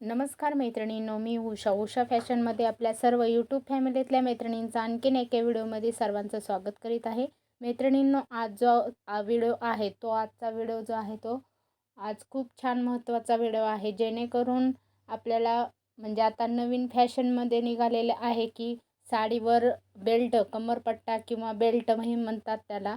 नमस्कार मैत्रिणींनो मी उषा. उषा फॅशनमध्ये आपल्या सर्व यूट्यूब फॅमिलीतल्या मैत्रिणींचं आणखीन एका व्हिडिओमध्ये सर्वांचं स्वागत करीत आहे. मैत्रिणींनो आज जो व्हिडिओ आहे तो आजचा व्हिडिओ जो आहे तो आज खूप छान महत्त्वाचा व्हिडिओ आहे. जेणेकरून आपल्याला म्हणजे आता नवीन फॅशनमध्ये निघालेले आहे की साडीवर बेल्ट कमरपट्टा किंवा बेल्ट म्हणून म्हणतात त्याला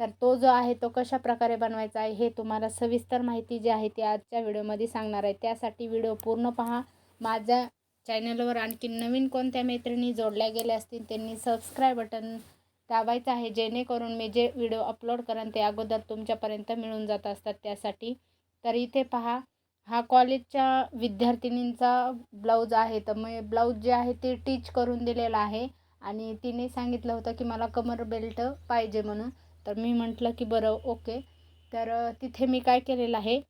तर तो जो आहे तो कशा प्रकारे बनवायचा आहे हे तुम्हाला सविस्तर माहिती जी आहे ती आजच्या व्हिडिओमध्ये सांगणार आहे. त्यासाठी व्हिडिओ पूर्ण पहा. माझ्या चॅनलवर आणखी नवीन कोणत्या मैत्रिणी जोडल्या गेल्या असतील त्यांनी सबस्क्राईब बटन दाबायचं आहे. जेणेकरून मी जे व्हिडिओ अपलोड करेन ते अगोदर तुमच्यापर्यंत मिळून जात असतात त्यासाठी. तर इथे पहा. हा कॉलेजच्या विद्यार्थिनींचा ब्लाऊज आहे. तर मग ब्लाऊज जे आहे ते टीच करून दिलेला आहे. आणि तिने सांगितलं होतं की मला कमर बेल्ट पाहिजे म्हणून. तर मी म्हटलं की बरं ओके. तर तिथे मी काय केलेलं आहे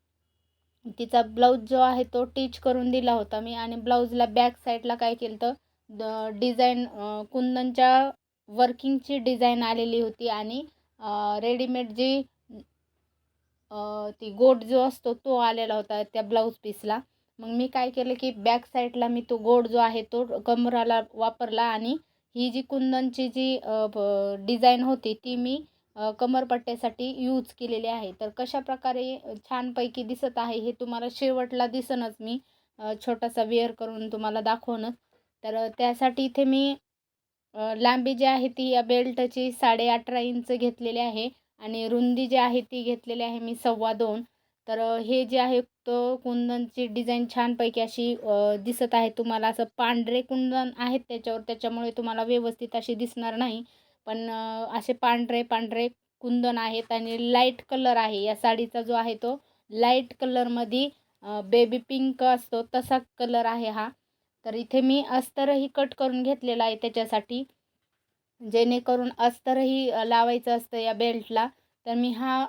तिचा ब्लाऊज जो आहे तो टीच करून दिला होता मी आणि ब्लाऊजला बॅक साईडला काय केलं तर द डिझाईन कुंदनच्या वर्किंगची डिझाईन आलेली होती आणि रेडीमेड जी ती गोड जो असतो तो आलेला होता त्या ब्लाऊज पीसला. मग मी काय केलं की बॅक साईडला मी तो गोड जो आहे तो कमराला वापरला आणि ही जी कुंदनची जी डिझाईन होती ती मी कमरपट्ट्यासाठी यूज केलेले आहे. तर कशा प्रकारे छानपैकी दिसत आहे हे तुम्हाला शेवटला दिसनच मी छोटासा वेअर करून तुम्हाला दाखवणं तर त्यासाठी इथे मी लांबी जी आहे ती या बेल्टची साडे अठरा इंच घेतलेली आहे आणि रुंदी जी आहे ती घेतलेली आहे मी सव्वा दोन. तर हे जे आहे तो कुंदनची डिझाईन छानपैकी अशी दिसत आहे. तुम्हाला असं पांढरे कुंदन आहेत त्याच्यावर त्याच्यामुळे तुम्हाला व्यवस्थित अशी दिसणार नाही. पण असे पांढरे पांढरे कुंदन आहेत आणि लाइट कलर आहे. या साडीचा जो आहे तो लाइट कलरमध्ये बेबी पिंक असतो तसा कलर आहे हा. तर इथे मी अस्तरही कट करून घेतलेला आहे त्याच्यासाठी. जेणेकरून अस्तरही लावायचं असतं या बेल्टला. तर मी हा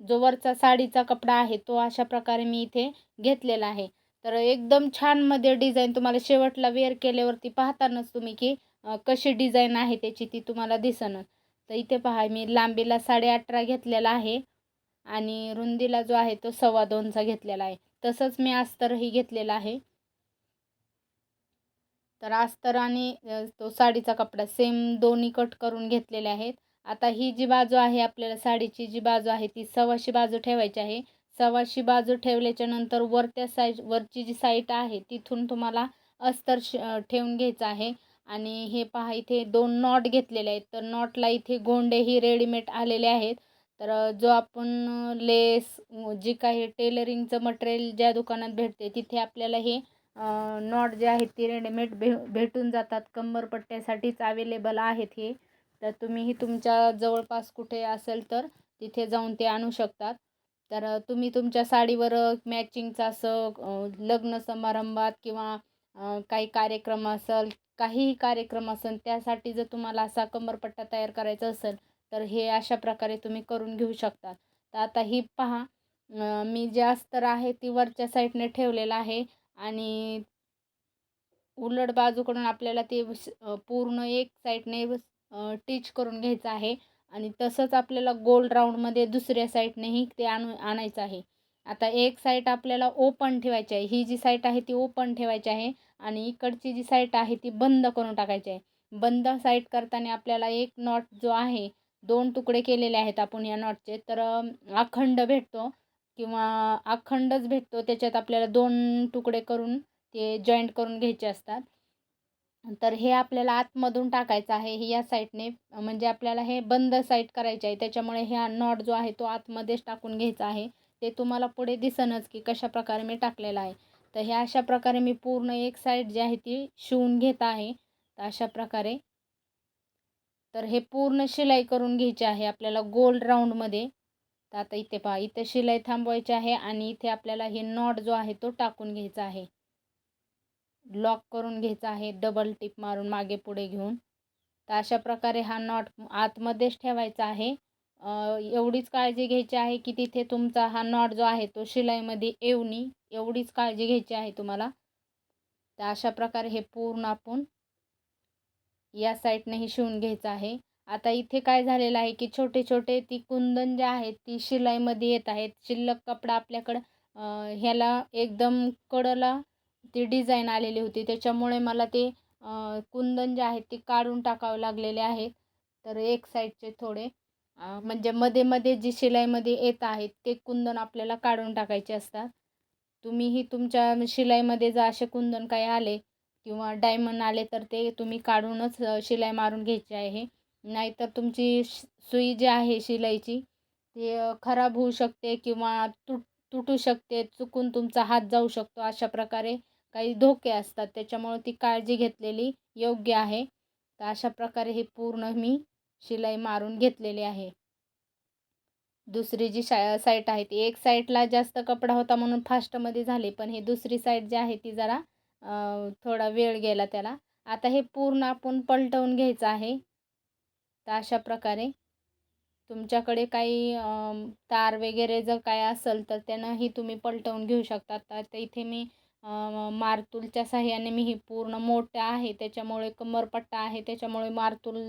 जो वरचा साडीचा कपडा आहे तो अशा प्रकारे मी इथे घेतलेला आहे. तर एकदम छानमध्ये डिझाईन तुम्हाला शेवटला वेअर केल्यावरती पाहतानाच तुम्ही की कशी डिझाईन आहे त्याची ती तुम्हाला दिसणं. तर इथे पहा मी लांबीला साडे अठरा घेतलेला आहे आणि रुंदीला जो आहे तो सव्वा दोनचा घेतलेला आहे. तसंच मी अस्तरही घेतलेला आहे. तर अस्तर आणि तो साडीचा कपडा सेम दोन्ही कट करून घेतलेले आहेत. आता ही जी बाजू आहे आपल्याला साडीची जी बाजू आहे ती सव्वाशी बाजू ठेवायची आहे. सव्वाशी बाजू ठेवल्याच्या नंतर वरत्या साईड वरची जी साईट आहे तिथून तुम्हाला अस्तर ठेवून घ्यायचं आहे. आणि हे पहा इथे दोन नॉट घेतलेले आहेत. तर नॉटला इथे गोंडेही रेडीमेड आलेले आहेत. तर जो आपण लेस जी काही टेलरिंगचं मटेरियल ज्या दुकानात भेटते तिथे आपल्याला हे नॉट जे आहेत ते रेडीमेड भे भेटून जातात. कंबरपट्ट्यासाठीच अवेलेबल आहेत हे. तर तुम्हीही तुमच्या जवळपास कुठे असेल तर तिथे जाऊन ते आणू शकतात. तर तुम्ही तुमच्या साडीवर मॅचिंगचं असं लग्न समारंभात किंवा काही कार्यक्रम असेल काहीही कार्यक्रम असेल त्यासाठी जर तुम्हाला असा कमरपट्टा तयार करायचा असेल तर हे अशा प्रकारे तुम्ही करून घेऊ शकता. तर आता ही पहा मी जे अस्तर आहे ती वरच्या साईडने ठेवलेलं आहे आणि उलट बाजूकडून आपल्याला ते पूर्ण एक साईडने टीच करून घ्यायचं आहे आणि तसंच आपल्याला गोल राऊंडमध्ये दुसऱ्या साईडनेही ते आणू आणायचं आहे. आता एक साईट आपल्याला ओपन ठेवायची आहे. ही जी साईट आहे ती ओपन ठेवायची आहे आणि इकडची जी साईट आहे ती बंद करून टाकायची आहे. बंद साईट करताना आपल्याला एक नॉट जो आहे दोन तुकडे केलेले आहेत आपण या नॉटचे तर अखंड भेटतो किंवा अखंडच भेटतो. त्याच्यात आपल्याला दोन तुकडे करून ते जॉईंट करून घ्यायचे असतात. तर हे आपल्याला आतमधून टाकायचं आहे. हे या साईडने म्हणजे आपल्याला हे बंद साईट करायचे आहे. त्याच्यामुळे ह्या नॉट जो आहे तो आतमध्येच टाकून घ्यायचा आहे. ते तुम्हाला पुढे दिसनच की कशा प्रकारे मी टाकलेलं आहे. तर ह्या अशा प्रकारे मी पूर्ण एक साईड जी आहे ती शिवून घेत आहे. तर अशा प्रकारे. तर हे पूर्ण शिलाई करून घ्यायची आहे आपल्याला गोल राऊंडमध्ये तर आता इथे पहा इथे शिलाई थांबवायची आहे आणि इथे आपल्याला हे नॉट जो आहे तो टाकून घ्यायचा आहे. लॉक करून घ्यायचा आहे डबल टिप मारून मागे पुढे घेऊन. तर अशा प्रकारे हा नॉट आतमध्येच ठेवायचा आहे. एवढीच काळजी घ्यायची आहे की तिथे तुमचा हा नॉट जो आहे तो शिलाईमध्ये येऊ नये एवढीच काळजी घ्यायची आहे तुम्हाला. तर अशा प्रकारे हे पूर्ण आपण या साईडनेही शिवून घ्यायचं आहे. आता इथे काय झालेलं आहे की छोटे छोटे ती कुंदन जे आहेत ती शिलाईमध्ये येत आहेत. शिल्लक कपडा आपल्याकडं ह्याला एकदम कडला ती डिझाईन आलेली होती. त्याच्यामुळे मला ते कुंदन जे आहेत ते काढून टाकावे लागलेले आहेत. तर एक साईडचे थोडे. म्हणजे मध्ये मध्ये जी शिलाईमध्ये येत आहेत ते कुंदन आपल्याला काढून टाकायचे असतात. तुम्हीही तुमच्या शिलाईमध्ये जर असे कुंदन काही आले किंवा डायमंड आले तर ते तुम्ही काढूनच शिलाई मारून घ्यायची आहे. नाहीतर तुमची सुई जी आहे शिलाईची ते खराब होऊ शकते किंवा तुट तुटू शकते चुकून तुमचा हात जाऊ शकतो अशा प्रकारे काही धोके असतात. त्याच्यामुळे ती काळजी घेतलेली योग्य आहे. तर अशा प्रकारे हे पूर्ण मी शिलाई मारून घेतलेली आहे. दुसरी जी शा साईट आहे ती एक साईडला जास्त कपडा होता म्हणून फास्टमध्ये झाले पण ही दुसरी साईड जी आहे ती जरा थोडा वेळ गेला त्याला. आता हे पूर्ण आपण पलटवून घ्यायचं आहे. तर अशा प्रकारे तुमच्याकडे काही तार वगैरे जर काय असेल तर त्यानंही तुम्ही पलटवून घेऊ शकता. तर इथे मी मारतूलच्या साह्याने मी ही पूर्ण मोठ्या आहे त्याच्यामुळे कमरपट्टा आहे त्याच्यामुळे मारतूल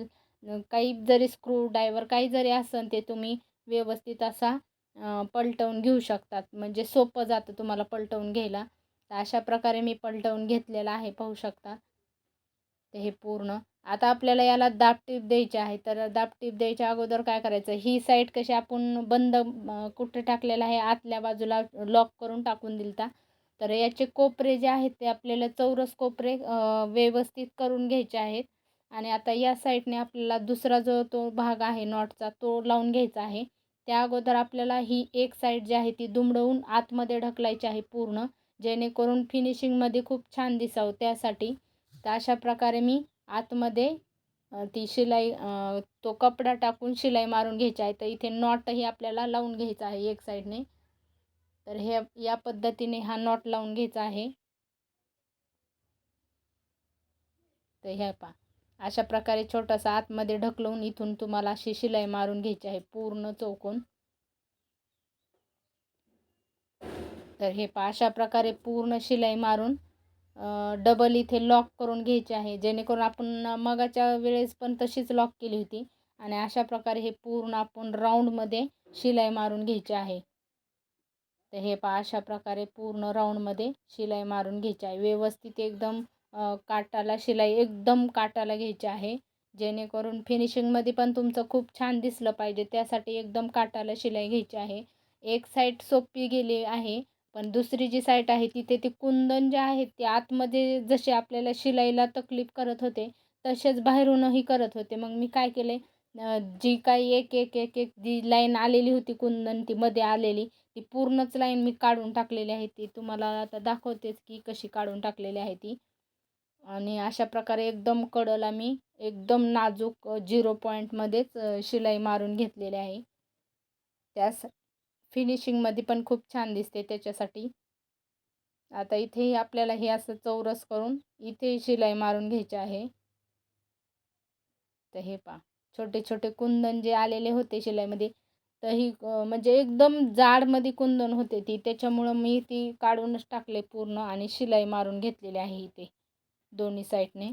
काही जरी स्क्रू ड्रायव्हर काही जरी असन ते तुम्ही व्यवस्थित असा पलटवून घेऊ शकतात. म्हणजे सोपं जातं तुम्हाला पलटवून घ्यायला. तर अशा प्रकारे मी पलटवून घेतलेला आहे पाहू शकता. ते हे पूर्ण. आता आपल्याला याला दाब टीप द्यायची आहे. तर दाब टीप द्यायच्या अगोदर काय करायचं? ही साईड कशी आपण बंद कुठं टाकलेलं आहे? आतल्या बाजूला लॉक करून टाकून दिलता. तर याचे कोपरे जे आहेत ते आपल्याला चौरस कोपरे व्यवस्थित करून घ्यायचे आहेत. आणि आता या साईडने आपल्याला दुसरा जो तो भाग आहे नॉटचा तो लावून घ्यायचा आहे. त्या अगोदर आपल्याला ही एक साईड जी आहे ती दुमडवून आतमध्ये ढकलायची आहे पूर्ण जेणेकरून फिनिशिंगमध्ये खूप छान दिसावं त्यासाठी. तर अशा प्रकारे मी आतमध्ये ती शिलाई तो कपडा टाकून शिलाई मारून घ्यायची आहे. तर इथे नॉटही आपल्याला लावून घ्यायचा आहे एक साईडने. तर हे या पद्धतीने हा नॉट लावून घ्यायचा आहे. तर ह्या पा अशा प्रकारे छोटासा आतमध्ये ढकलवून इथून तुम्हाला अशी शिलाई मारून घ्यायची आहे पूर्ण चौकोन. तर हे पा अशा प्रकारे पूर्ण शिलाई मारून डबल इथे लॉक करून घ्यायचे आहे. जेणेकरून आपण मगाच्या वेळेस पण तशीच लॉक केली होती आणि अशा प्रकारे हे पूर्ण आपण राऊंडमध्ये शिलाई मारून घ्यायचे आहे. तर हे पा अशा प्रकारे पूर्ण राऊंडमध्ये शिलाई मारून घ्यायची आहे. व्यवस्थित एकदम काटाला शिलाई एकदम काटाला घ्यायची आहे. जेणेकरून फिनिशिंगमध्ये पण तुमचं खूप छान दिसलं पाहिजे. त्यासाठी एकदम काटाला शिलाई घ्यायची आहे. एक साईड सोपी गेली आहे पण दुसरी जी साईट आहे तिथे ती कुंदन जे आहे ते आतमध्ये जसे आपल्याला शिलाईला तकलीफ करत होते तसेच बाहेरूनही करत होते. मग मी काय केले जी काही एक एक एक एक जी लाईन आलेली होती कुंदन ती मध्ये आलेली ती पूर्णच लाईन मी काढून टाकलेली आहे. ती तुम्हाला आता दाखवतेच की कशी काढून टाकलेली आहे ती. आणि अशा प्रकारे एकदम कडला मी एकदम नाजूक झिरो पॉईंटमध्येच शिलाई मारून घेतलेली आहे. त्यास फिनिशिंगमध्ये पण खूप छान दिसते त्याच्यासाठी. आता इथेही आपल्याला हे असं चौरस करून इथे शिलाई मारून घ्यायचे आहे. तर हे पा छोटे छोटे कुंदन जे आलेले होते शिलाईमध्ये तर ही म्हणजे एकदम जाडमध्ये कुंदन होते ती. त्याच्यामुळं मी ती काढूनच टाकले पूर्ण आणि शिलाई मारून घेतलेली आहे इथे. दोन्ही साईडने.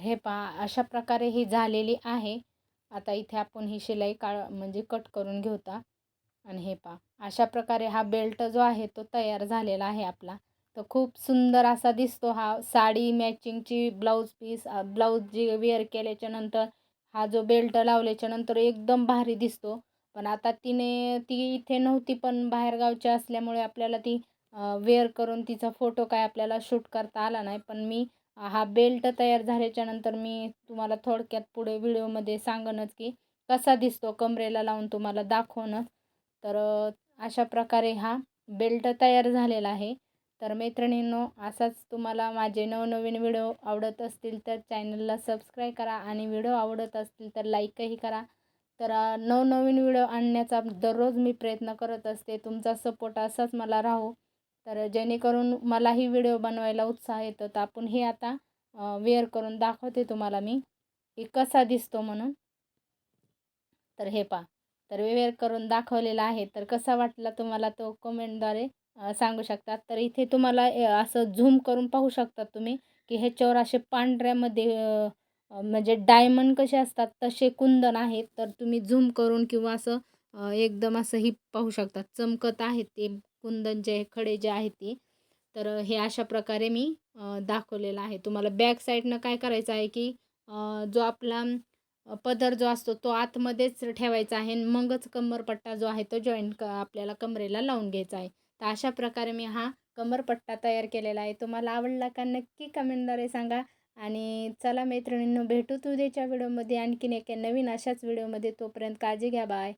हे पहा अशा प्रकारे ही झालेली आहे. आता इथे आपण ही शिलाई काळ म्हणजे कट करून घेऊता. आणि हे पहा अशा प्रकारे हा बेल्ट जो आहे तो तयार झालेला आहे आपला. तर खूप सुंदर असा दिसतो हा साडी मॅचिंगची ब्लाऊज पीस ब्लाऊज जी वेअर केल्याच्यानंतर हा जो बेल्ट लावल्याच्यानंतर एकदम भारी दिसतो. पण आता तिने ती इथे नव्हती पण बाहेरगावची असल्यामुळे आपल्याला ती वेअर करून तिचा फोटो काय आपल्याला शूट करता आला नाही. पण मी हा बेल्ट तयार झाल्याच्यानंतर मी तुम्हाला थोडक्यात पुढे व्हिडिओमध्ये सांगणच की कसा दिसतो कमरेला लावून तुम्हाला दाखवणं तर अशा प्रकारे हा बेल्ट तयार झालेला आहे. तर मैत्रिणींनो असाच तुम्हाला माझे नवनवीन व्हिडिओ आवडत असतील तर चॅनलला सबस्क्राईब करा आणि व्हिडिओ आवडत असतील तर लाईकही करा. तर नवनवीन व्हिडिओ आणण्याचा दररोज मी प्रयत्न करत असते. तुमचा सपोर्ट असाच मला राहू. तर जेणेकरून मलाही व्हिडिओ बनवायला उत्साह येतो. तर आपण हे आता वेअर करून दाखवते तुम्हाला मी की कसा दिसतो म्हणून. तर हे पा तर वेअर करून दाखवलेला आहे. तर कसा वाटला तुम्हाला तो कमेंटद्वारे सांगू शकतात तर इथे तुम्हाला असं झूम करून पाहू शकतात तुम्ही की ह्याच्यावर असे पांढऱ्यामध्ये म्हणजे डायमंड कसे असतात तसे कुंदन आहेत. तर तुम्ही झूम करून किंवा असं एकदम असं ही पाहू शकतात चमकत आहेत ते कुंदन जे खडे जे आहेत ती. तर हे अशा प्रकारे मी दाखवलेलं आहे. तुम्हाला बॅक साईडनं काय करायचं आहे की जो आपला पदर जो असतो तो आतमध्येच ठेवायचा आहे मगच कमरपट्टा जो आहे तो जॉईंट क आपल्याला कमरेला लावून घ्यायचा आहे. तर अशा प्रकारे मी हा कमरपट्टा तयार केलेला आहे. तुम्हाला आवडला का नक्की कमेंटद्वारे सांगा. आणि चला मैत्रिणींनो भेटू उद्याच्या व्हिडिओमध्ये आणखीन एका नवीन अशाच व्हिडिओमध्ये तोपर्यंत काळजी घ्या. बाय